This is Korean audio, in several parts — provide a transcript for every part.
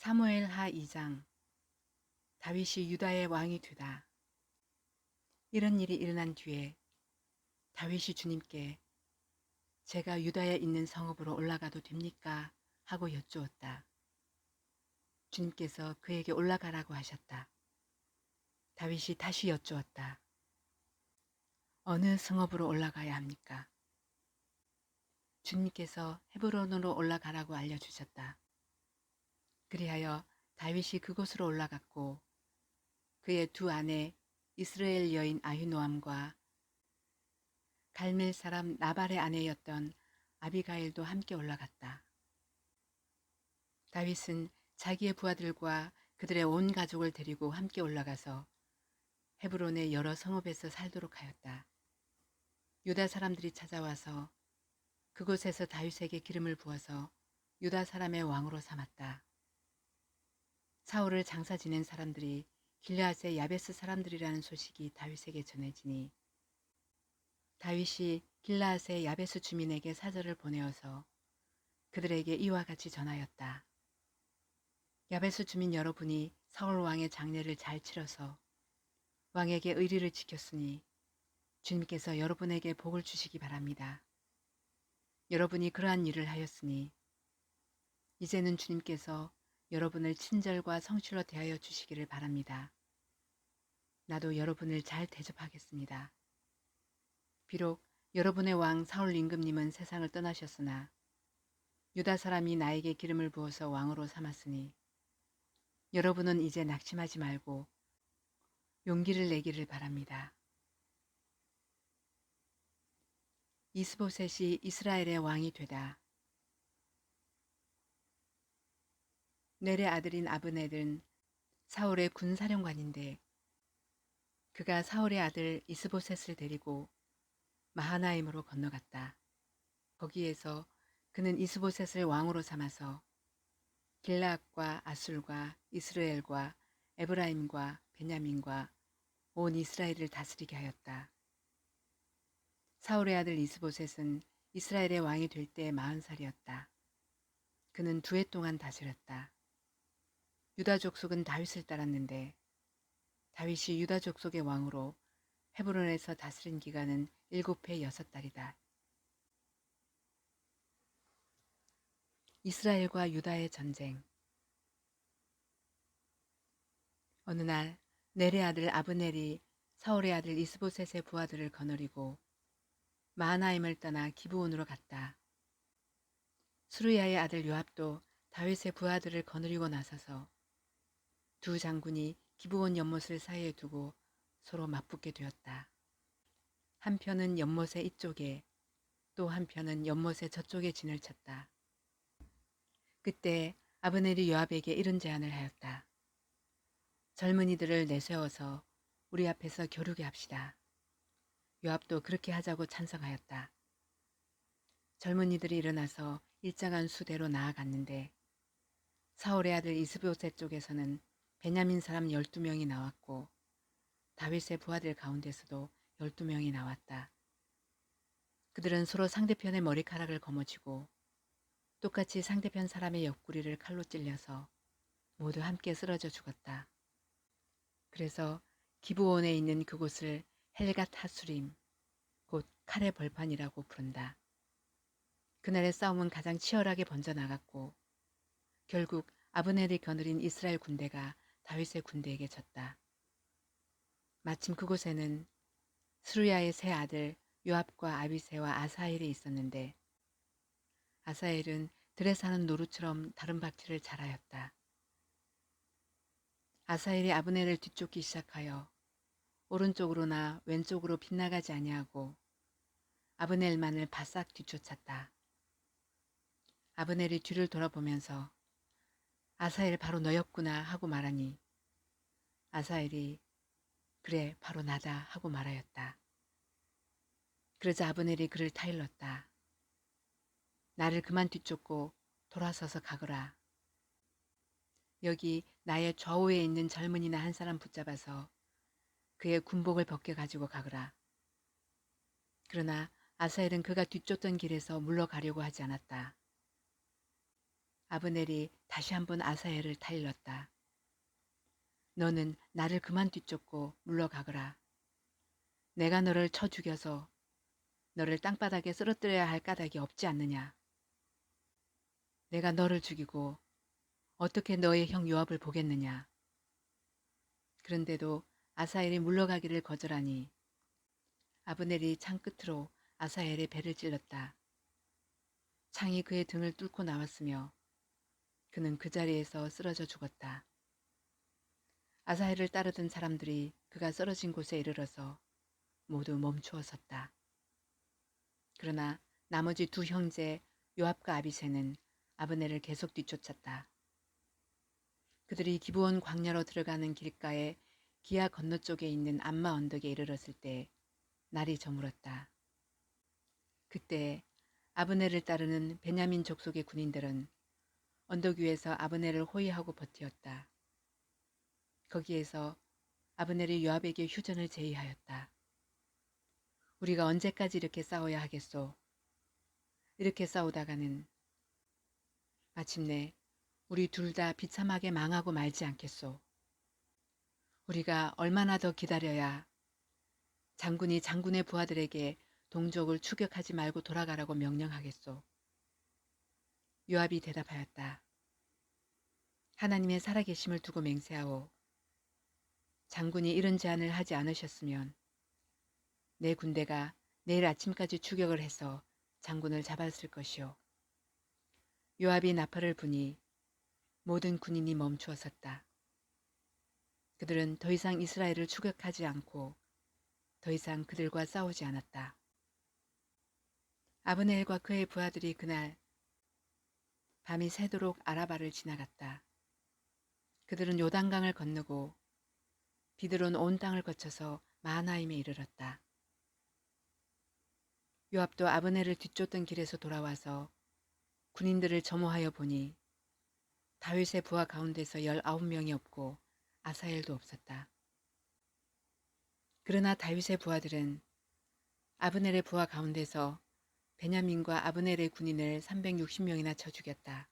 사무엘 하 2장 다윗이 유다의 왕이 되다. 이런 일이 일어난 뒤에 다윗이 주님께 제가 유다에 있는 성읍으로 올라가도 됩니까? 하고 여쭈었다. 주님께서 그에게 올라가라고 하셨다. 다윗이 다시 여쭈었다. 어느 성읍으로 올라가야 합니까? 주님께서 헤브론으로 올라가라고 알려주셨다. 그리하여 다윗이 그곳으로 올라갔고 그의 두 아내 이스라엘 여인 아히노암과 갈멜 사람 나발의 아내였던 아비가일도 함께 올라갔다. 다윗은 자기의 부하들과 그들의 온 가족을 데리고 함께 올라가서 헤브론의 여러 성읍에서 살도록 하였다. 유다 사람들이 찾아와서 그곳에서 다윗에게 기름을 부어서 유다 사람의 왕으로 삼았다. 사울을 장사 지낸 사람들이 길르앗의 야베스 사람들이라는 소식이 다윗에게 전해지니 다윗이 길르앗의 야베스 주민에게 사절을 보내어서 그들에게 이와 같이 전하였다. 야베스 주민 여러분이 사울 왕의 장례를 잘 치러서 왕에게 의리를 지켰으니 주님께서 여러분에게 복을 주시기 바랍니다. 여러분이 그러한 일을 하였으니 이제는 주님께서 여러분을 친절과 성실로 대하여 주시기를 바랍니다. 나도 여러분을 잘 대접하겠습니다. 비록 여러분의 왕 사울 임금님은 세상을 떠나셨으나 유다 사람이 나에게 기름을 부어서 왕으로 삼았으니 여러분은 이제 낙심하지 말고 용기를 내기를 바랍니다. 이스보셋이 이스라엘의 왕이 되다. 넬의 아들인 아브넬은 사울의 군사령관인데 그가 사울의 아들 이스보셋을 데리고 마하나임으로 건너갔다. 거기에서 그는 이스보셋을 왕으로 삼아서 길라앗과 아술과 이스라엘과 에브라임과 베냐민과 온 이스라엘을 다스리게 하였다. 사울의 아들 이스보셋은 이스라엘의 왕이 될 때 마흔 살이었다. 그는 두 해 동안 다스렸다. 유다 족속은 다윗을 따랐는데 다윗이 유다 족속의 왕으로 헤브론에서 다스린 기간은 일곱 해 여섯 달이다. 이스라엘과 유다의 전쟁 어느 날 넬의 아들 아브넬이 사울의 아들 이스보셋의 부하들을 거느리고 마하나임을 떠나 기브온으로 갔다. 수르야의 아들 요압도 다윗의 부하들을 거느리고 나서서 두 장군이 기브온 연못을 사이에 두고 서로 맞붙게 되었다. 한편은 연못의 이쪽에 또 한편은 연못의 저쪽에 진을 쳤다. 그때 아브넬이 요압에게 이런 제안을 하였다. 젊은이들을 내세워서 우리 앞에서 겨루게 합시다. 요압도 그렇게 하자고 찬성하였다. 젊은이들이 일어나서 일정한 수대로 나아갔는데 사울의 아들 이스보셋 쪽에서는 베냐민 사람 12명이 나왔고 다윗의 부하들 가운데서도 12명이 나왔다. 그들은 서로 상대편의 머리카락을 거머쥐고 똑같이 상대편 사람의 옆구리를 칼로 찔려서 모두 함께 쓰러져 죽었다. 그래서 기브온에 있는 그곳을 헬갓 하수림, 곧 칼의 벌판이라고 부른다. 그날의 싸움은 가장 치열하게 번져나갔고 결국 아브넬이 거느린 이스라엘 군대가 다윗의 군대에게 졌다. 마침 그곳에는 스루야의 세 아들 요압과 아비세와 아사엘이 있었는데 아사엘은 들에 사는 노루처럼 다른 박질을 잘하였다. 아사엘이 아브넬을 뒤쫓기 시작하여 오른쪽으로나 왼쪽으로 빗나가지 아니하고 아브넬만을 바싹 뒤쫓았다. 아브넬이 뒤를 돌아보면서 아사엘 바로 너였구나 하고 말하니 아사엘이 그래 바로 나다 하고 말하였다. 그러자 아브넬이 그를 타일렀다. 나를 그만 뒤쫓고 돌아서서 가거라. 여기 나의 좌우에 있는 젊은이나 한 사람 붙잡아서 그의 군복을 벗겨 가지고 가거라. 그러나 아사엘은 그가 뒤쫓던 길에서 물러가려고 하지 않았다. 아브넬이 다시 한번 아사엘을 타일렀다. 너는 나를 그만 뒤쫓고 물러가거라. 내가 너를 쳐 죽여서 너를 땅바닥에 쓰러뜨려야 할 까닭이 없지 않느냐. 내가 너를 죽이고 어떻게 너의 형 요압을 보겠느냐. 그런데도 아사엘이 물러가기를 거절하니 아브넬이 창 끝으로 아사엘의 배를 찔렀다. 창이 그의 등을 뚫고 나왔으며 그는 그 자리에서 쓰러져 죽었다. 아사엘을 따르던 사람들이 그가 쓰러진 곳에 이르러서 모두 멈추어 섰다. 그러나 나머지 두 형제 요압과 아비세는 아브넬을 계속 뒤쫓았다. 그들이 기브온 광야로 들어가는 길가에 기아 건너쪽에 있는 암마 언덕에 이르렀을 때 날이 저물었다. 그때 아브넬을 따르는 베냐민 족속의 군인들은 언덕 위에서 아브넬을 호위하고 버티었다. 거기에서 아브넬이 요압에게 휴전을 제의하였다. 우리가 언제까지 이렇게 싸워야 하겠소? 이렇게 싸우다가는 마침내 우리 둘 다 비참하게 망하고 말지 않겠소. 우리가 얼마나 더 기다려야 장군이 장군의 부하들에게 동족을 추격하지 말고 돌아가라고 명령하겠소. 요압이 대답하였다. 하나님의 살아계심을 두고 맹세하오. 장군이 이런 제안을 하지 않으셨으면 내 군대가 내일 아침까지 추격을 해서 장군을 잡았을 것이오. 요압이 나팔을 부니 모든 군인이 멈추어 섰다. 그들은 더 이상 이스라엘을 추격하지 않고 더 이상 그들과 싸우지 않았다. 아브넬과 그의 부하들이 그날 밤이 새도록 아라바를 지나갔다. 그들은 요단강을 건너고 비드론 온 땅을 거쳐서 마하나임에 이르렀다. 요압도 아브넬을 뒤쫓던 길에서 돌아와서 군인들을 점호하여 보니 다윗의 부하 가운데서 열아홉 명이 없고 아사엘도 없었다. 그러나 다윗의 부하들은 아브넬의 부하 가운데서 베냐민과 아브넬의 군인을 360명이나 쳐 죽였다.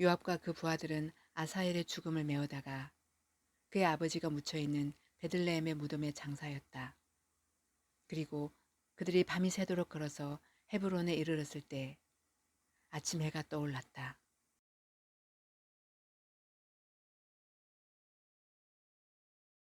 요압과 그 부하들은 아사엘의 죽음을 메우다가 그의 아버지가 묻혀 있는 베들레헴의 무덤에 장사였다. 그리고 그들이 밤이 새도록 걸어서 헤브론에 이르렀을 때 아침 해가 떠올랐다.